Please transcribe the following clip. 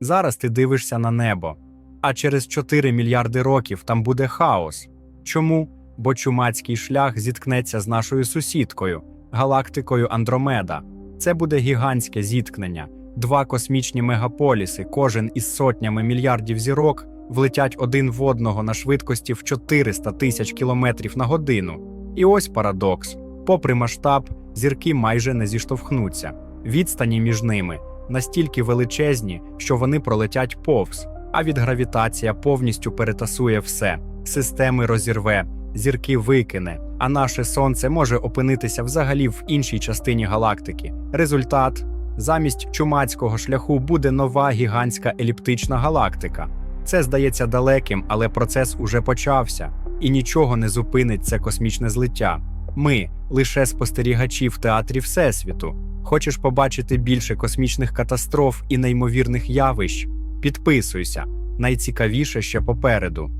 Зараз ти дивишся на небо, а через 4 мільярди років там буде хаос. Чому? Бо чумацький шлях зіткнеться з нашою сусідкою, галактикою Андромеда. Це буде гігантське зіткнення. Два космічні мегаполіси, кожен із сотнями мільярдів зірок, влетять один в одного на швидкості в 400 тисяч кілометрів на годину. І ось парадокс: попри масштаб, зірки майже не зіштовхнуться. Відстані між ними настільки величезні, що вони пролетять повз, а від гравітація повністю перетасує все. Системи розірве, зірки викине, а наше сонце може опинитися взагалі в іншій частині галактики. Результат замість чумацького шляху буде нова гігантська еліптична галактика. Це здається далеким, але процес уже почався, і нічого не зупинить це космічне злиття. Ми лише спостерігачі в театрі Всесвіту. Хочеш побачити більше космічних катастроф і неймовірних явищ? Підписуйся. Найцікавіше ще попереду.